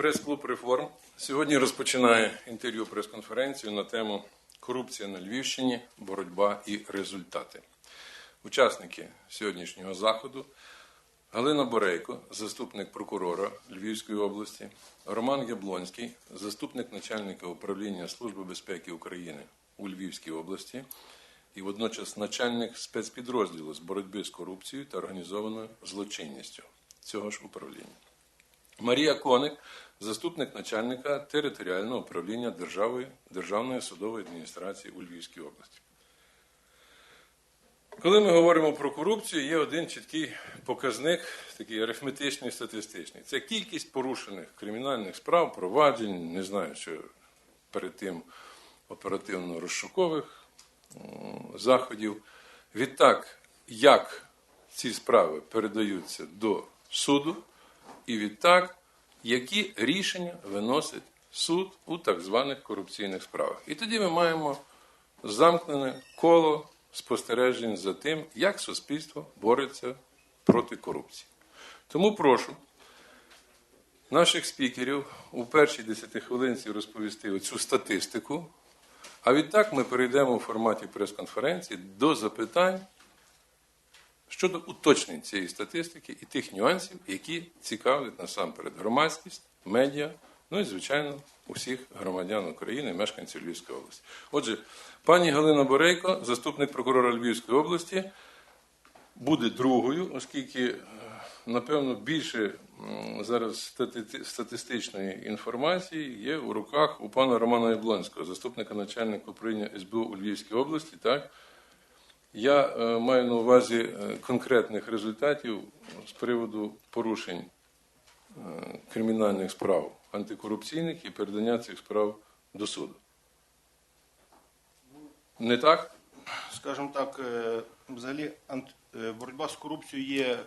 Прес-клуб реформ сьогодні розпочинає інтерв'ю прес-конференцію на тему Корупція на Львівщині, боротьба і результати. Учасники сьогоднішнього заходу Галина Борейко, заступник прокурора Львівської області, Роман Яблонський, заступник начальника управління Служби безпеки України у Львівській області і водночас начальник спецпідрозділу з боротьби з корупцією та організованою злочинністю цього ж управління. Марія Коник, заступник начальника територіального управління Держави, Державної судової адміністрації у Львівській області. Коли ми говоримо про корупцію, є один чіткий показник, такий арифметичний, статистичний. Це кількість порушених кримінальних справ, проваджень, не знаю, що перед тим оперативно-розшукових заходів. Відтак, як ці справи передаються до суду, і відтак, які рішення виносить суд у так званих корупційних справах. І тоді ми маємо замкнене коло спостережень за тим, як суспільство бореться проти корупції. Тому прошу наших спікерів у першій десятихвилинці розповісти оцю статистику, а відтак ми перейдемо у форматі прес-конференції до запитань щодо уточнень цієї статистики і тих нюансів, які цікавлять насамперед громадськість, медіа, ну і, звичайно, усіх громадян України, мешканців Львівської області. Отже, пані Галина Борейко, заступник прокурора Львівської області, буде другою, оскільки, е, напевно, більше зараз статистичної інформації є у руках у пана Романа Яблонського, заступника начальника управління СБУ у Львівській області, так? Я е, маю на увазі е, конкретних результатів з приводу порушень е, кримінальних справ антикорупційних і передання цих справ до суду. Не так? Скажімо так, взагалі боротьба з корупцією є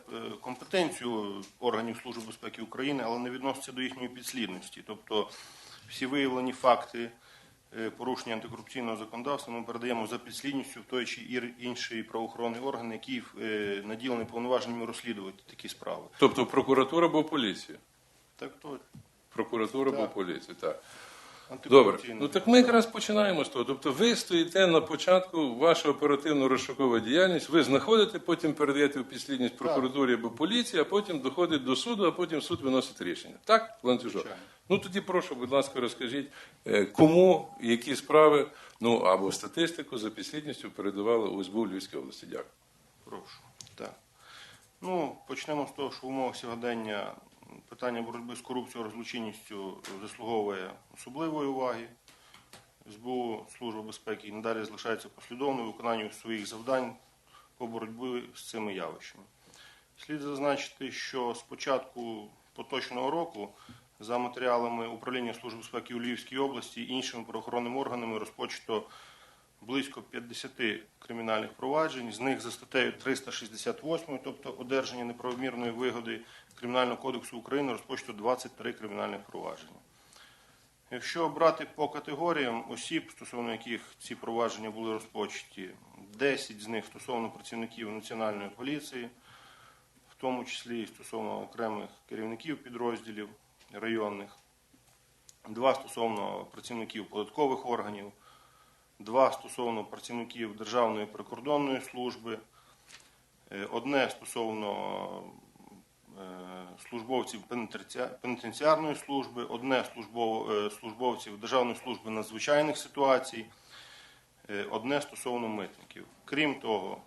компетенцією органів Служби безпеки України, але не відноситься до їхньої підслідності. Тобто всі виявлені факти порушення антикорупційного законодавства ми передаємо за підслідністю в той чи інший правоохоронний орган, який е, наділений повноваженнями розслідувати такі справи. Тобто прокуратура або поліція? Так то Прокуратура або поліція, так. Добре. Ну так ми якраз починаємо з того. Тобто ви стоїте на початку ваша оперативно-розшукова діяльність, ви знаходите, потім передаєте у підслідність прокуратурі або поліції, а потім доходить до суду, а потім суд виносить рішення. Так, ланцюжок? Ну тоді прошу, будь ласка, розкажіть, е, кому які справи, ну або статистику за підслідністю передавали у СБУ Львівської області. Дякую. Прошу. Так. Ну, почнемо з того, що в умовах сьогодення питання боротьби з корупцією розлученністю заслуговує особливої уваги. СБУ Служба безпеки і надалі залишається послідовною у своїх завдань по боротьбі з цими явищами. Слід зазначити, що з початку поточного року за матеріалами управління Служби безпеки у Львівській області і іншими правоохоронними органами розпочато близько 50 кримінальних проваджень, з них за статтею 368, тобто одержання неправомірної вигоди Кримінального кодексу України, розпочато 23 кримінальних провадження. Якщо брати по категоріям осіб, стосовно яких ці провадження були розпочаті, 10 з них стосовно працівників Національної поліції, в тому числі стосовно окремих керівників підрозділів районних, два стосовно працівників податкових органів, два стосовно працівників Державної прикордонної служби, е, одне стосовно е, службовців пенітенціарної служби, одне е, службовців Державної служби надзвичайних ситуацій, одне стосовно митників. Крім того,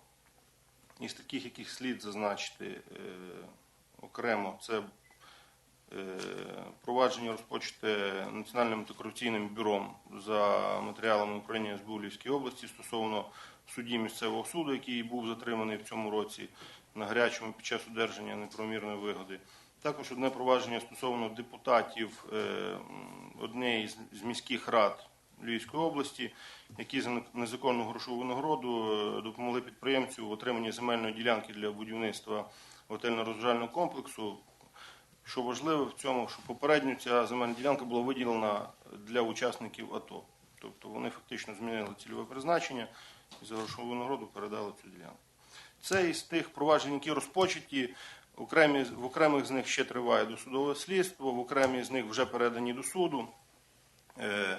із таких, яких слід зазначити окремо, це провадження розпочате Національним антикорупційним бюром за матеріалами управління СБУ Львівської області стосовно судді місцевого суду, який був затриманий в цьому році на гарячому під час одержання неправомірної вигоди. Також одне провадження стосовно депутатів е, однієї з- міських рад Львівської області, які за незаконну грошову винагороду е, допомогли підприємцю в отриманні земельної ділянки для будівництва готельно-розважального комплексу. Що важливо в цьому, що попередньо ця земельна ділянка була виділена для учасників АТО. Тобто вони фактично змінили цільове призначення і за грошову винагороду передали цю ділянку. Це із тих проваджень, які розпочаті. Окремі, в окремих з них ще триває досудове слідство, в окремі з них вже передані до суду. Е,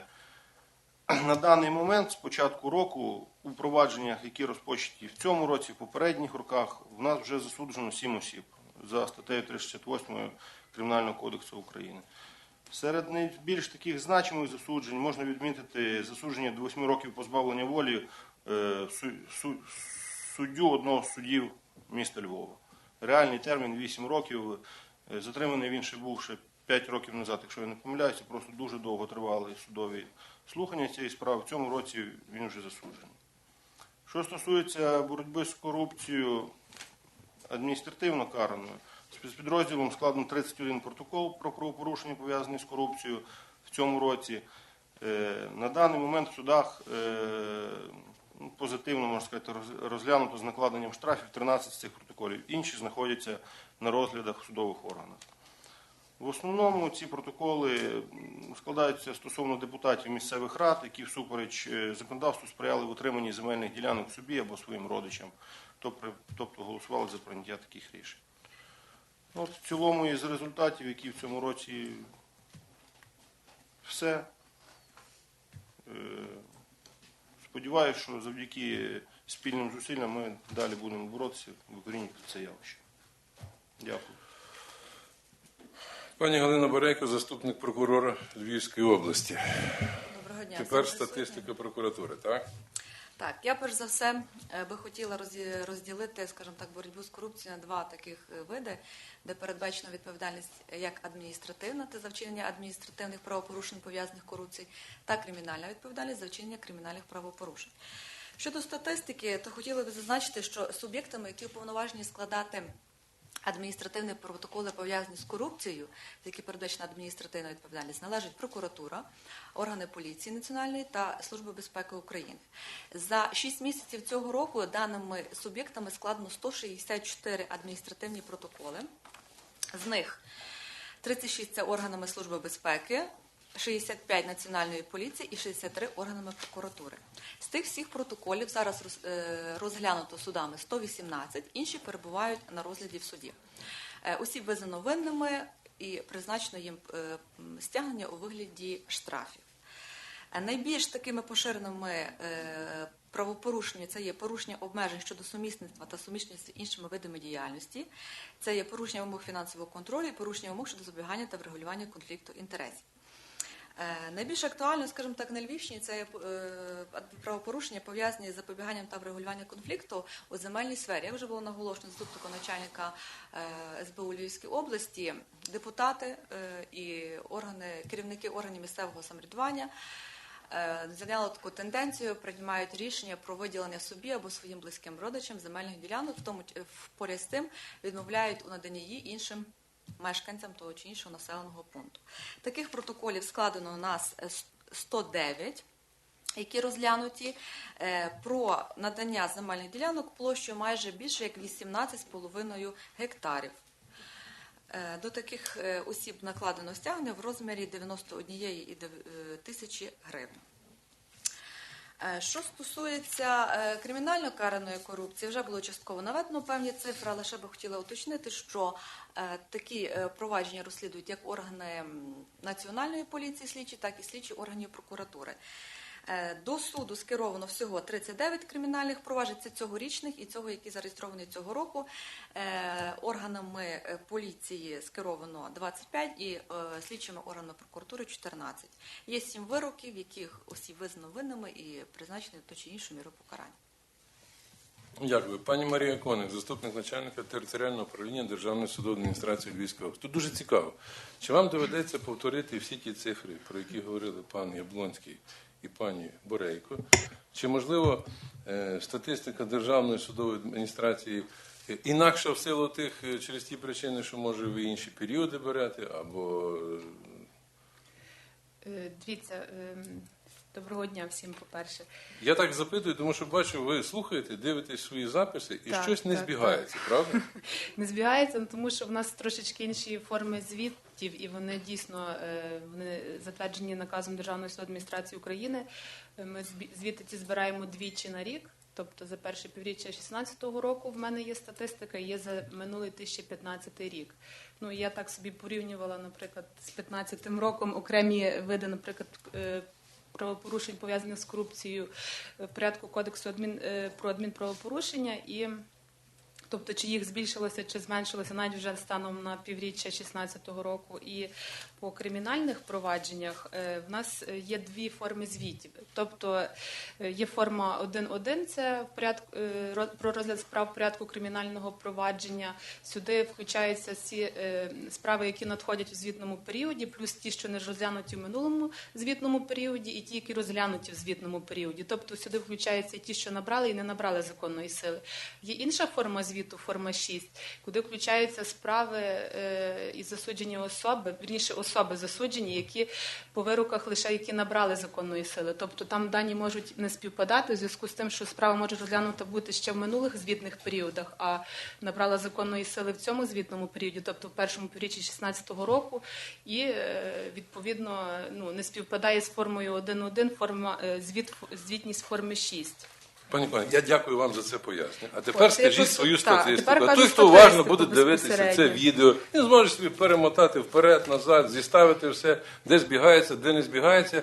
На даний момент, з початку року, у провадженнях, які розпочаті в цьому році, в попередніх роках, в нас вже засуджено 7 осіб за статтею 368 Кримінального кодексу України. Серед найбільш таких значимих засуджень можна відмітити засудження до 8 років позбавлення волі е, су- су- суддю одного з суддів міста Львова. Реальний термін 8 років. Е, Затриманий він ще був ще 5 років назад, якщо я не помиляюся, просто дуже довго тривали судові слухання цієї справи. В цьому році він вже засуджений. Що стосується боротьби з корупцією адміністративно караною, спецпідрозділом складено 31 протокол про правопорушення, пов'язані з корупцією в цьому році. Е, На даний момент в судах е, ну, позитивно можна сказати, розглянуто з накладенням штрафів 13 з цих протоколів. Інші знаходяться на розглядах в судових органах. В основному ці протоколи складаються стосовно депутатів місцевих рад, які всупереч е, законодавству сприяли в отриманні земельних ділянок собі або своїм родичам, тобто, тобто голосували за прийняття таких рішень. Ну, От в цілому із результатів, які в цьому році все. Е, Сподіваюся, що завдяки спільним зусиллям ми далі будемо боротися, в Україні викорінювати це явище. Дякую. Пані Галина Борейко, заступник прокурора Львівської області. Доброго дня. Тепер статистика прокуратури, так? Так, я перш за все е, би хотіла розділити, скажімо так, боротьбу з корупцією на два таких е, види, де передбачена відповідальність як адміністративна та за вчинення адміністративних правопорушень пов'язаних з корупцією, та кримінальна відповідальність за вчинення кримінальних правопорушень. Щодо статистики, то хотіла би зазначити, що суб'єктами, які уповноважені складати адміністративні протоколи пов'язані з корупцією, за які передбачена адміністративна відповідальність, належить прокуратура, органи поліції національної та Служби безпеки України. За 6 місяців цього року даними суб'єктами складено 164 адміністративні протоколи. З них 36 – це органами Служби безпеки, 65 Національної поліції і 63 органами прокуратури. З тих всіх протоколів зараз е, розглянуто судами 118, інші перебувають на розгляді в суді. Е, Осіб визнано винними і призначено їм е, стягнення у вигляді штрафів. Е, Найбільш такими поширеними е, правопорушеннями це є порушення обмежень щодо сумісництва та сумісництва іншими видами діяльності, це є порушення вимог фінансового контролю і порушення вимог щодо запобігання та врегулювання конфлікту інтересів. Е, Найбільш актуально, скажімо так, на Львівщині це е, правопорушення пов'язані з запобіганням та врегулюванням конфлікту у земельній сфері. Як вже було наголошено заступником начальника е, СБУ Львівської області, депутати і органи, керівники органів місцевого самоврядування зайняли таку тенденцію, приймають рішення про виділення собі або своїм близьким родичам земельних ділянок, в тому поряд з тим відмовляють у наданні її іншим мешканцям того чи іншого населеного пункту. Таких протоколів складено у нас е, 109 які розглянуті е, про надання земельних ділянок площею майже більше як 18,5 гектарів. Е, До таких е, осіб накладено стягнення в розмірі 91,9 тисячі гривень. Е, Що стосується е, кримінально караної корупції, вже було частково наведено певні цифри, але ще би хотіла уточнити, що е, такі провадження розслідують як органи національної поліції слідчі, так і слідчі органів прокуратури. Е, До суду скеровано всього 39 кримінальних проваджень, це цьогорічних і цього, які зареєстровані цього року. Е, Органами е, поліції скеровано 25 і слідчими органами прокуратури 14. Є 7 вироків, яких осіб визнано винними і призначені до чи іншу міру покарання. Дякую. Пані Марія Коник, заступник начальника територіального управління Державної судової адміністрації Львівської. Тут дуже цікаво. Чи вам доведеться повторити всі ті цифри, про які говорили пан Яблонський і пані Борейко? Чи можливо е, статистика Державної судової адміністрації е, інакша в силу тих е, через ті причини, що може ви інші періоди берете, або Дивіться, ем, доброго дня всім, по-перше. я так запитую, тому що бачу, ви слухаєте, дивитесь свої записи, і Так, щось не так, збігається, правда? Не збігається, ну, тому що в нас трошечки інші форми звітів, і вони дійсно е, вони затверджені наказом Державної адміністрації України. Е, Ми звіти ці збираємо двічі на рік. Тобто за перше півріччя 2016 року в мене є статистика, є за минулий 2015 рік. Ну я так собі порівнювала, наприклад, з 2015 роком окремі види, наприклад, е, правопорушень пов'язаних з корупцією е, в порядку кодексу адмін, е, про адмінправопорушення і. Тобто, чи їх збільшилося, чи зменшилося навіть вже станом на півріччя 2016 року. І по кримінальних провадженнях е, в нас е, є дві форми звітів. Тобто е, є форма 1.1, це порядку про розгляд справ порядку кримінального провадження. Сюди включаються всі справи, які надходять у звітному періоді, плюс ті, що не розглянуті в минулому звітному періоді, і ті, які розглянуті в звітному періоді. Тобто сюди включаються ті, що набрали і не набрали законної сили. Є інша форма звіту, форма 6, куди включаються справи і засуджені особи, вірніше особи засуджені, які по вироках лише які набрали законної сили. Тобто там дані можуть не співпадати в зв'язку з тим, що справа може розглянута бути ще в минулих звітних періодах, а набрала законної сили в цьому звітному періоді, тобто в першому півріччі 2016 року, і е, відповідно ну не співпадає з формою 1.1, форма е, звіт звітність форми 6. Пані пані, я дякую вам за це пояснення. А тепер От, скажіть свою статистику. А той, хто уважно буде дивитися це відео, він зможе собі перемотати вперед, назад, зіставити все, де збігається, де не збігається.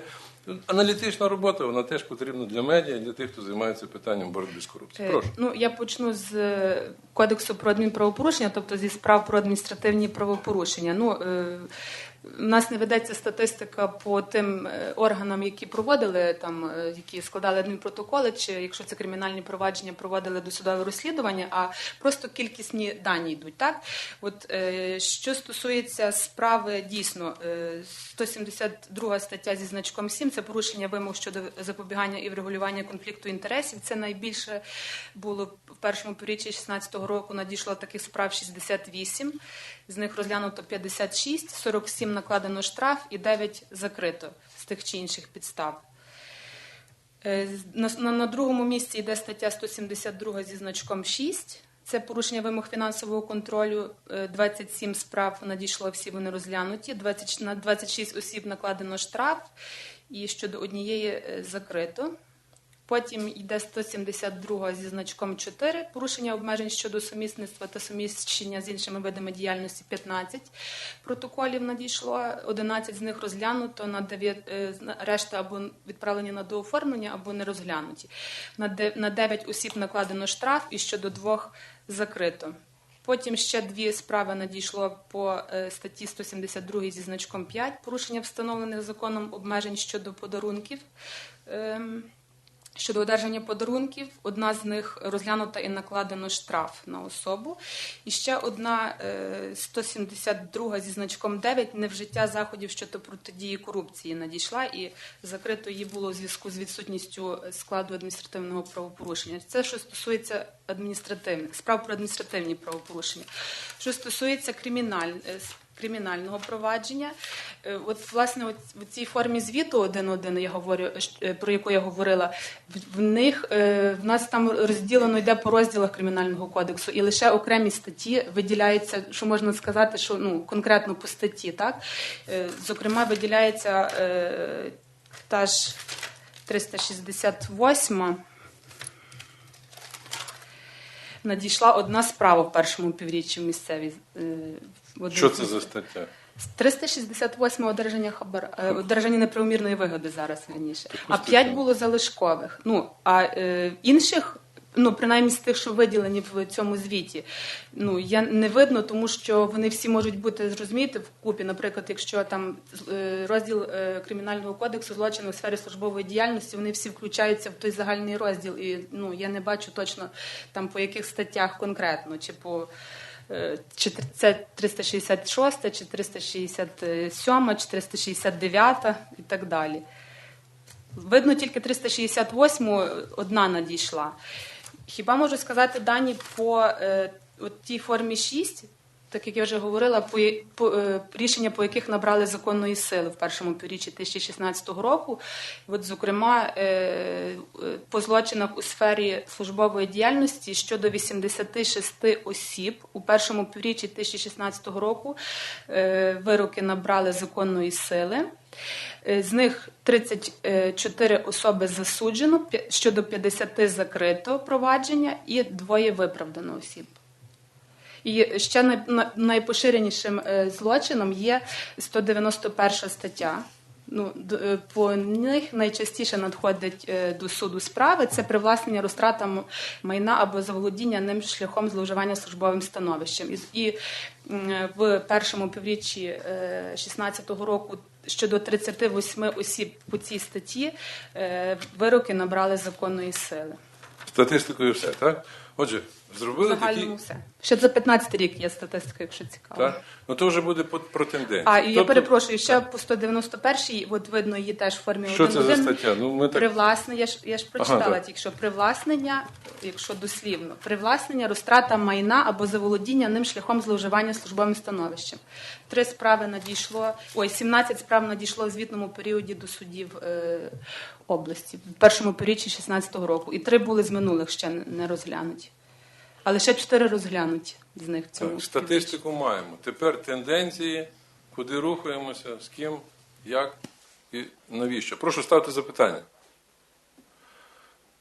Аналітична робота, вона теж потрібна для медіа, для тих, хто займається питанням боротьби з корупцією. Е, Прошу. Ну я почну з е, кодексу про адмінправопорушення, тобто зі справ про адміністративні правопорушення. Ну е, у нас не ведеться статистика по тим е, органам, які проводили там, е, які складали адмінпротоколи, чи якщо це кримінальні провадження, проводили досудове розслідування, а просто кількісні дані йдуть. Так, от е, що стосується справи, дійсно е, 172 стаття зі значком 7 – це порушення вимог щодо запобігання і врегулювання конфлікту інтересів. Це найбільше було в першому півріччі 2016 року. Надійшло таких справ 68, з них розглянуто 56, 47 накладено штраф і 9 закрито з тих чи інших підстав. Е, На, на, другому місці йде стаття 172 зі значком 6. Це порушення вимог фінансового контролю. Е, 27 справ надійшло, всі вони розглянуті. 20, на 26 осіб накладено штраф, і щодо однієї е, закрито. Потім йде 172 зі значком 4, порушення обмежень щодо сумісництва та суміщення з іншими видами діяльності 15 протоколів надійшло, 11 з них розглянуто, на 9, е, решта або відправлені на дооформлення, або не розглянуті. На де- На 9 осіб накладено штраф і щодо двох закрито. Потім ще дві справи надійшло по е, статті 172 зі значком 5, порушення встановлених законом обмежень щодо подарунків. Щодо одержання подарунків, одна з них розглянута і накладено штраф на особу. І ще одна е, 172 зі значком 9 невжиття заходів щодо протидії корупції надійшла і закрито її було у зв'язку з відсутністю складу адміністративного правопорушення. Це що стосується адміністративних справ про адміністративні правопорушення. Що стосується криміналь, е, кримінального провадження, е, от власне от в цій формі звіту один-один я говорю, е, про яку я говорила, в- них е, в нас там розділено йде по розділах кримінального кодексу, і лише окремі статті виділяються, що можна сказати, що ну конкретно по статті, так зокрема, виділяється та ж 368 надійшла одна справа в першому півріччі місцевій. Що це за стаття? 368 одержання хабар, е, одержання неправомірної вигоди зараз раніше. А статтю? 5 було залишкових. Ну а е, інших. Ну, принаймні з тих, що виділені в цьому звіті, ну я не видно, тому що вони всі можуть бути зрозуміти в купі. Наприклад, якщо там е, розділ е, кримінального кодексу злочини у сфері службової діяльності, вони всі включаються в той загальний розділ. І ну я не бачу точно там по яких статтях конкретно, чи по це 366, чи 367, чи 369 і так далі. Видно, тільки 368 одна надійшла. Хіба можу сказати дані по е, от тій формі 6, так як я вже говорила, по, по е, рішення, по яких набрали законної сили в першому півріччі 2016 року. От, зокрема, е, е, по злочинах у сфері службової діяльності щодо 86 осіб у першому півріччі 2016 року вироки набрали законної сили. З них 34 особи засуджено, щодо 50 закрито провадження і двоє виправдано осіб. І ще найпоширенішим е, злочином є 191 стаття. Ну, е, по них найчастіше надходять е, до суду справи це привласнення розтрата майна або заволодіння ним шляхом зловживання службовим становищем. І, в першому півріччі 2016 року щодо 38 осіб по цій статті вироки набрали законної сили. Статистикою все, так? Отже, зробили загальному такі. все. Ще за 15 рік є статистика, якщо цікаво. Так? Ну то вже буде про тенденцію. А, і я Тобто, перепрошую, ще по 191-й, от видно її теж в формі Що це за стаття? Ну, ми так... Привласнення, я ж, я ж прочитала Ага, так. тільки що привласнення, якщо дослівно, привласнення, розтрата майна або заволодіння ним шляхом зловживання службовим становищем. Три справи надійшло, ой, 17 справ надійшло в звітному періоді до судів е, області, в першому півріччі 16-го року. І три були з минулих ще не розглянуті. Але ще чотири розглянуті з них в цьому. Так, статистику маємо. Тепер тенденції, куди рухаємося, з ким, як і навіщо. Прошу ставити запитання.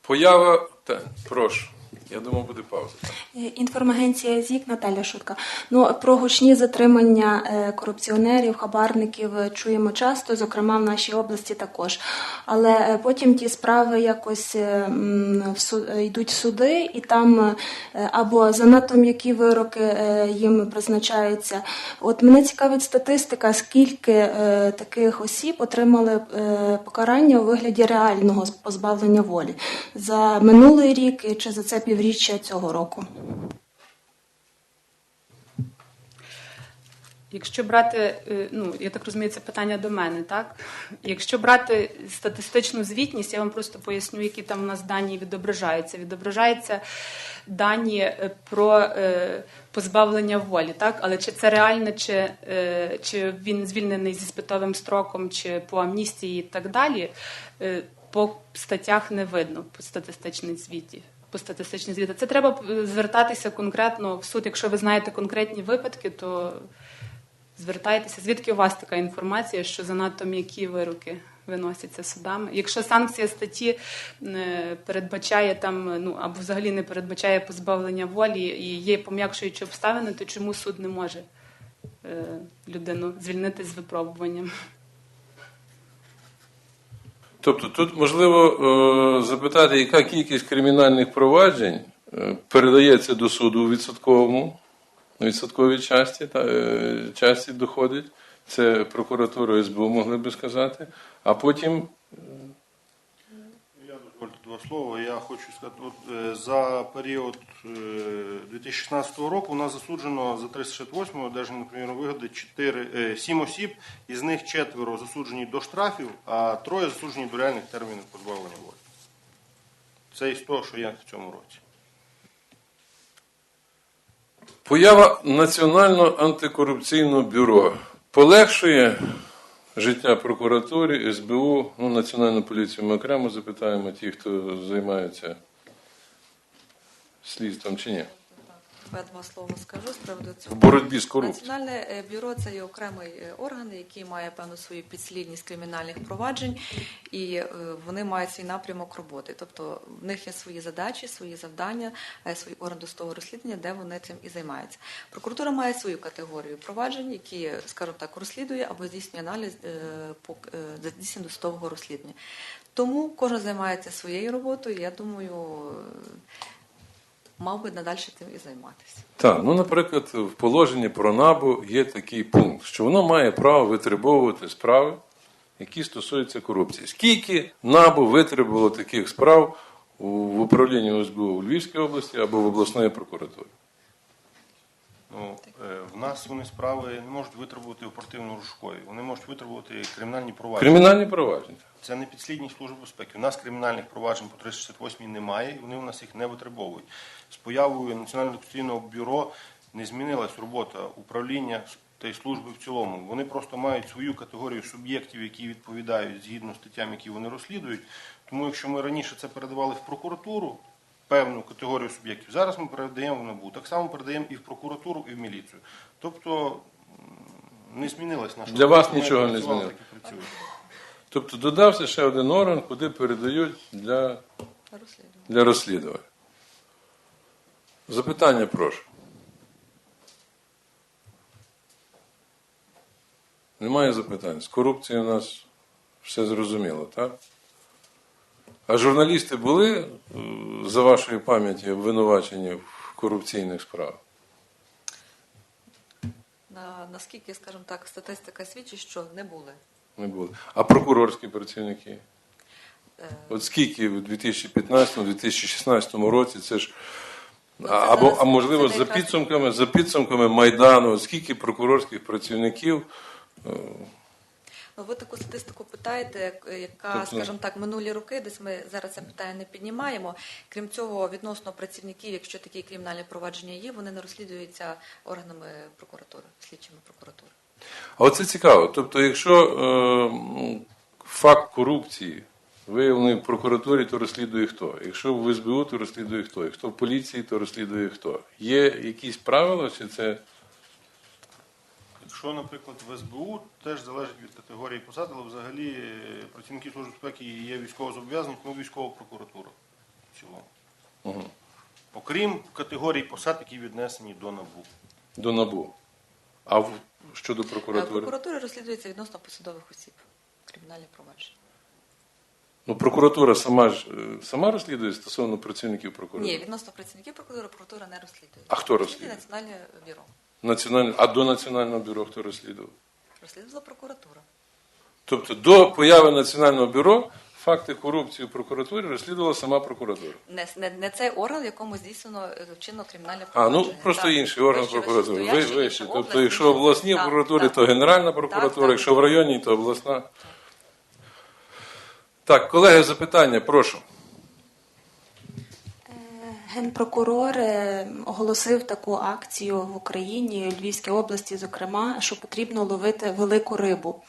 Поява. Та, прошу. Я думав, буде пауза. Е, Інформагенція ЗІК Наталя Шутка. Ну про гучні затримання е, корупціонерів, хабарників е, чуємо часто, зокрема в нашій області також. Але потім ті справи якось йдуть в суди, і там або занадто м'які вироки їм призначаються. От мене цікавить статистика, скільки таких осіб отримали покарання у вигляді реального позбавлення волі за минулий рік чи за це півріччя цього року. Якщо брати, е, ну я так розумію, це питання до мене, так? Якщо брати статистичну звітність, я вам просто поясню, які там у нас дані відображаються. Відображаються дані е, про е, позбавлення волі, так? Але чи це реально, чи, чи він звільнений зі спитовим строком, чи по амністії і так далі, по статтях не видно по статистичній звіті. По статистичній звіті. Це треба е, звертатися конкретно в суд. Якщо ви знаєте конкретні випадки, то звертайтеся. Звідки у вас така інформація, що занадто м'які вироки виносяться судами? Якщо санкція статті е, передбачає там, ну або взагалі не передбачає позбавлення волі і є пом'якшуючі обставини, то чому суд не може е, людину звільнити з випробуванням? Тобто тут можливо е, запитати, яка кількість кримінальних проваджень е, передається до суду у відсотковому, відсотковій часті, та, е, часті доходить. Це прокуратура СБУ могли би сказати. А потім два слова. Я хочу сказати, от е, за період е, 2016 року у нас засуджено за 368 одержання наприклад, вигоди 4, е, 7 осіб, із них четверо засуджені до штрафів, а троє засуджені до реальних термінів позбавлення волі. Це із того, що є в цьому році. Поява Національного антикорупційного бюро полегшує життя прокуратурі, СБУ, ну, Національну поліцію ми окремо запитаємо ті, хто займається слідством чи ні. Я два слова скажу з приводу цього. В боротьбі з корупцією. Національне е, бюро це є окремий е, орган, який має певну свою підслідність кримінальних проваджень, і е, вони мають свій напрямок роботи. Тобто в них є свої задачі, свої завдання, свій орган досудового розслідування, де вони цим і займаються. Прокуратура має свою категорію проваджень, які, скажімо так, розслідує або здійснює аналіз по здійснення досудового розслідування. Тому кожен займається своєю роботою. Я думаю, мав би надалі тим і займатися. Так, ну, наприклад, в положенні про НАБУ є такий пункт, що воно має право витребовувати справи, які стосуються корупції. Скільки НАБУ витребувало таких справ в управлінні СБУ у Львівській області або в обласної прокуратурі? Ну, е, в нас вони справи не можуть витребувати оперативно-розшукові, вони можуть витребувати кримінальні провадження. Кримінальні провадження. Це не підслідність Служби безпеки. У нас кримінальних проваджень по 368 немає, і вони у нас їх не витребовують. З появою Національного конституційного бюро не змінилась робота управління та й служби в цілому. Вони просто мають свою категорію суб'єктів, які відповідають згідно статтям, які вони розслідують. Тому, якщо ми раніше це передавали в прокуратуру, певну категорію суб'єктів, зараз ми передаємо в НАБУ. Так само передаємо і в прокуратуру, і в міліцію. Тобто не змінилась наша Для вас нічого не працює. Тобто додався ще один орган, куди передають для, Розслідування. для розслідування. Запитання прошу. Немає запитань. З корупцією у нас все зрозуміло, так? А журналісти були, е, за вашою пам'яті, обвинувачені в корупційних справах? На, наскільки, скажімо так, статистика свідчить, що не були. Не були. А прокурорські працівники? Е, От скільки в 2015-2016 році це ж. Ну, це або, зараз- а можливо, за підсумками, за підсумками Майдану, скільки прокурорських працівників Ну, ви таку статистику питаєте, яка, Тобто- скажімо так, минулі роки, десь ми зараз це питання не піднімаємо. Крім цього, відносно працівників, якщо такі кримінальні провадження є, вони не розслідуються органами прокуратури, слідчими прокуратури. А оце цікаво. Тобто, якщо е, факт корупції виявлений в прокуратурі, то розслідує хто? Якщо в СБУ, то розслідує хто? Якщо в поліції, то розслідує хто? Є якісь правила, чи це Якщо, наприклад, в СБУ теж залежить від категорії посад, але взагалі е, працівники Служби безпеки є військово зобов'язані, тому військова прокуратура в цілому. Мгм. Окрім категорій посад, які віднесені до НАБУ. до НАБУ? А в, щодо прокуратури? прокуратурі розслідується відносно посадових осіб кримінальні провадження. Ну, прокуратура сама ж е, сама розслідує стосовно працівників прокуратури? Ні, відносно працівників прокуратури прокуратура не розслідує. А хто Розслідує розслідує? Національне бюро. Національне, а до Національного бюро хто розслідував? Розслідувала прокуратура. Тобто до появи Національного бюро факти корупції в прокуратурі розслідувала сама прокуратура. Не, не, не цей орган, в якому здійснено е, вчинено кримінальне А, ну просто Так. інший орган Вище, прокуратури. Ви, вищестоящий, вище. інша Тобто, якщо в обласній Так, прокуратурі, так. то Генеральна прокуратура, так. якщо в районній, то обласна. Так, колеги, запитання, прошу. Генпрокурор е, оголосив таку акцію в Україні, Львівській області, зокрема, що потрібно ловити велику рибу.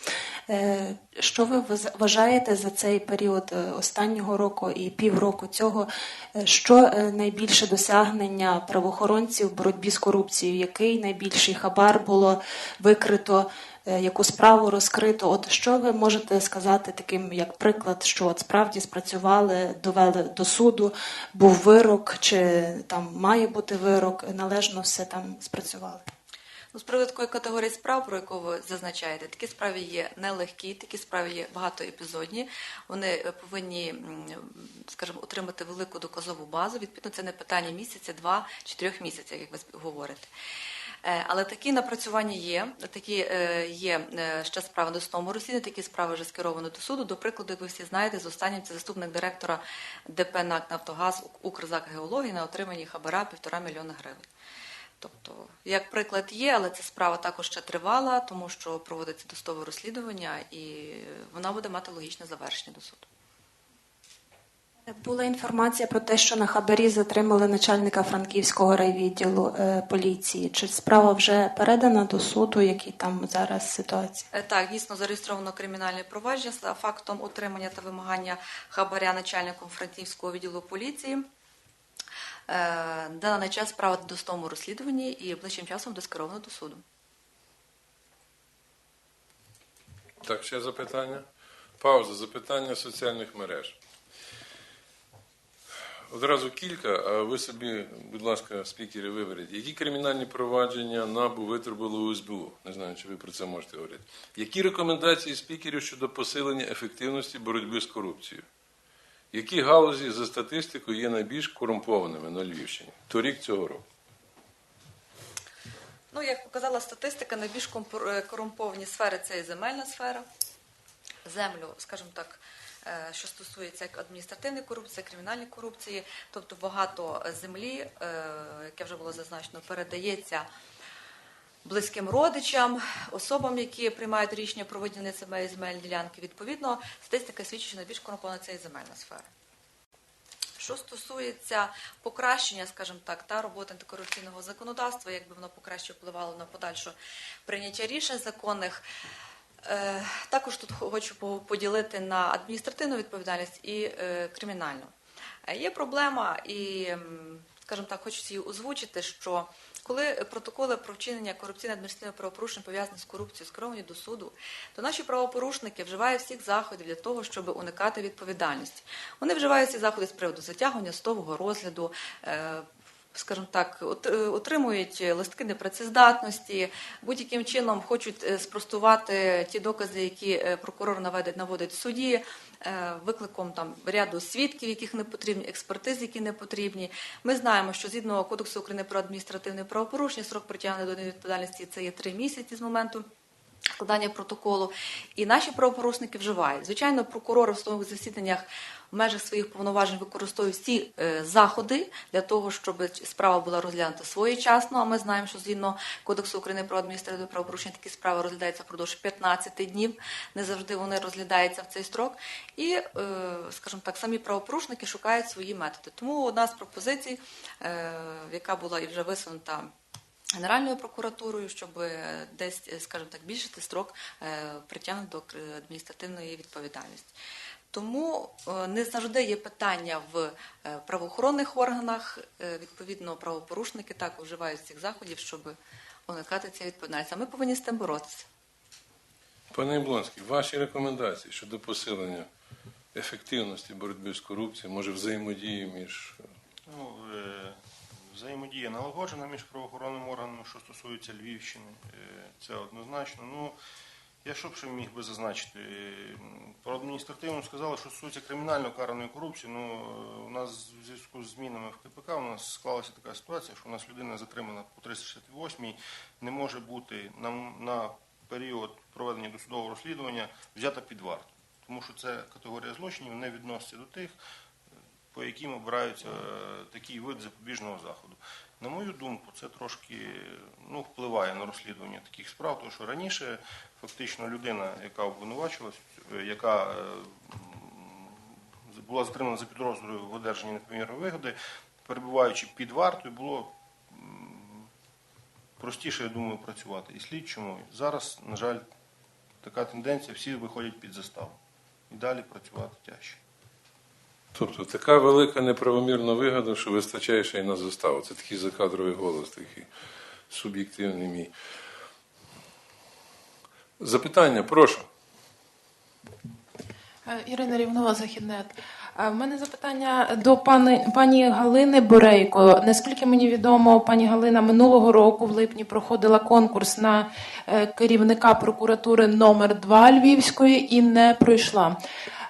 Що ви вважаєте за цей період е, останнього року і півроку цього? е, Що е, найбільше досягнення правоохоронців в боротьбі з корупцією? Який найбільший хабар було викрито? Яку справу розкрито? От що ви можете сказати таким, як приклад, що от справді спрацювали, довели до суду, був вирок, чи там має бути вирок, належно все там спрацювали? Ну, з приводу такої категорії справ, про яку ви зазначаєте, такі справи є нелегкі, такі справи є багатоепізодні. Вони е, повинні, скажімо, отримати велику доказову базу. Відповідно, це не питання місяця, два чи трьох місяців, як ви говорите. Е, Але такі напрацювання є. Такі е, є ще справи до судовому розслідуванні, такі справи вже скеровані до суду. До прикладу, як ви всі знаєте, з останнім це заступник директора ДП НАК Нафтогаз Укрзак Геології на отриманні хабара півтора мільйона гривень. Тобто, як приклад є, але ця справа також ще тривала, тому що проводиться достове розслідування, і вона буде мати логічне завершення до суду. Була інформація про те, що на хабарі затримали начальника франківського райвідділу е, поліції. Чи справа вже передана до суду? Які там зараз ситуація? Е, Так, дійсно зареєстровано кримінальне провадження за фактом отримання та вимагання хабаря начальником Франківського відділу поліції. Е, На даний час справа в достовому розслідуванні і ближчим часом буде скеровано до суду. Так, ще запитання? Пауза. Запитання соціальних мереж. Одразу кілька, а ви собі, будь ласка, спікери, виберіть. Які кримінальні провадження НАБУ витребували у СБУ? Не знаю, чи ви про це можете говорити. Які рекомендації спікерів щодо посилення ефективності боротьби з корупцією? Які галузі за статистикою є найбільш корумпованими на Львівщині? Торік цього року. Ну, як показала статистика, найбільш е, корумповані сфери це і земельна сфера. Землю, скажімо так, е, що стосується як адміністративної корупції, кримінальної корупції, тобто багато землі, е, яке вже було зазначено, передається близьким родичам, особам, які приймають рішення про виділення себе земельні ділянки. Відповідно, статистика свідчить, що найбільш корумпована це і земельна сфера. Що стосується покращення, скажімо так, та роботи антикорупційного законодавства, якби воно покраще впливало на подальше прийняття рішень законних. Е, Також тут хочу поділити на адміністративну відповідальність і е, кримінальну. Е, Є проблема, і, скажімо так, хочу її озвучити, що коли протоколи про вчинення корупційно-адміністративних правопорушень пов'язані з корупцією скеровані до суду, то наші правопорушники вживають всіх заходів для того, щоб уникати відповідальності. Вони вживають ці заходи з приводу затягування стового розгляду. Скажімо так, е, отримують листки непрацездатності, будь-яким чином хочуть е, спростувати ті докази, які е, прокурор наводить, наводить в суді, викликом там ряду свідків, яких не потрібні, експертиз, які не потрібні. Ми знаємо, що згідно Кодексу України про адміністративне правопорушення, срок притягнення до відповідальності це є три місяці з моменту. Складання протоколу і наші правопорушники вживають. Звичайно, прокурори в судових засіданнях в межах своїх повноважень використовують всі е, заходи для того, щоб справа була розглянута своєчасно. А ми знаємо, що згідно Кодексу України про адміністративне правопорушення такі справи розглядаються впродовж 15 днів. Не завжди вони розглядаються в цей строк. І, е, скажімо так, самі правопорушники шукають свої методи. Тому одна з пропозицій, е, яка була і вже висунута. Генеральною прокуратурою, щоб десь, скажімо так, збільшити строк притягнення до адміністративної відповідальності. Тому е, не завжди є питання в е, правоохоронних органах. Е, Відповідно, правопорушники також вживають цих заходів, щоб уникати цієї відповідальності. А ми повинні з тим боротися. Пане Яблонський, ваші рекомендації щодо посилення ефективності боротьби з корупцією, може взаємодії між Ну, взаємодія налагоджена між правоохоронними органами, що стосується Львівщини, це однозначно. Ну, я що б ще міг би зазначити? Е, Про адміністративну сказали, що стосується кримінально караної корупції. Ну, у нас в зв'язку з змінами в КПК у нас склалася така ситуація, що у нас людина затримана по 368-й, не може бути на, на період проведення досудового розслідування взята під варту. Тому що це категорія злочинів не відноситься до тих, по яким обираються е, такий вид запобіжного заходу. На мою думку, це трошки ну, впливає на розслідування таких справ, тому що раніше фактично людина, яка обвинувачувалась, е, яка е, була затримана за підозрою в одержанні непомірної вигоди, перебуваючи під вартою, було простіше, я думаю, працювати і слідчому. Зараз, на жаль, така тенденція, всі виходять під заставу. І далі працювати тяжче. Тобто така велика неправомірна вигода, що вистачає ще й на заставу. Це такий закадровий голос, такий суб'єктивний мій. Запитання, прошу. Е, Ірина Рівнова, Західнет. Е, В мене запитання до пани, пані Галини Борейко. Наскільки мені відомо, пані Галина минулого року в липні проходила конкурс на е, керівника прокуратури номер 2 Львівської і не пройшла.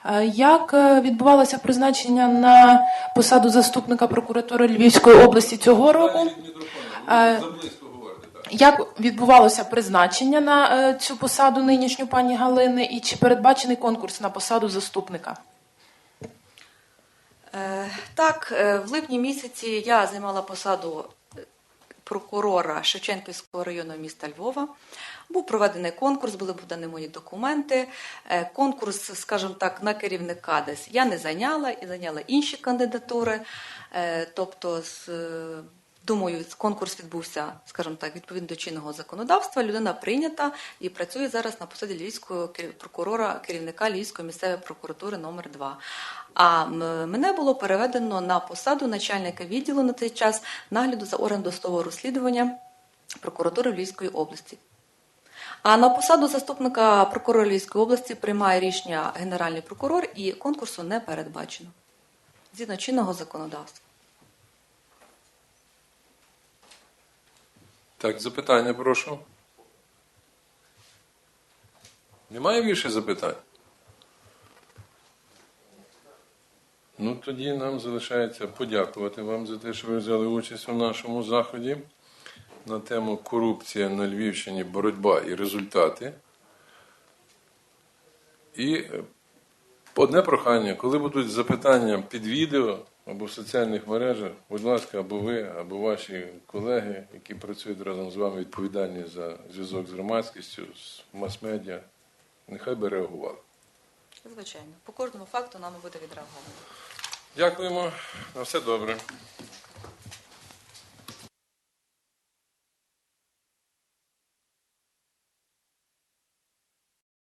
Е, Як е, відбувалося призначення на посаду заступника прокуратури Львівської області цього року? Е. Як відбувалося призначення на цю посаду нинішню пані Галини, і чи передбачений конкурс на посаду заступника? Так, в липні місяці я займала посаду прокурора Шевченківського району міста Львова. Був проведений конкурс, були подані мої документи. Е, Конкурс, скажімо так, на керівника десь я не зайняла і зайняла інші кандидатури. Е, Тобто, е, думаю, конкурс відбувся, скажімо так, відповідно до чинного законодавства. Людина прийнята і працює зараз на посаді львівського прокурора, керівника Львівської місцевої прокуратури номер 2 А мене було переведено на посаду начальника відділу на цей час нагляду за органом досудового розслідування прокуратури Львівської області. А на посаду заступника прокурора Львівської області приймає рішення генеральний прокурор і конкурсу не передбачено згідно чинного законодавства. Так, запитання, прошу. Немає більше запитань? Ну, тоді нам залишається подякувати вам за те, що ви взяли участь у нашому заході на тему корупція на Львівщині, боротьба і результати. І е, одне прохання, коли будуть запитання під відео або в соціальних мережах, будь ласка, або ви, або ваші колеги, які працюють разом з вами, відповідальні за зв'язок з громадськістю, з мас-медіа, нехай би реагували. Звичайно, по кожному факту нами буде відреаговано. Дякуємо. На все добре.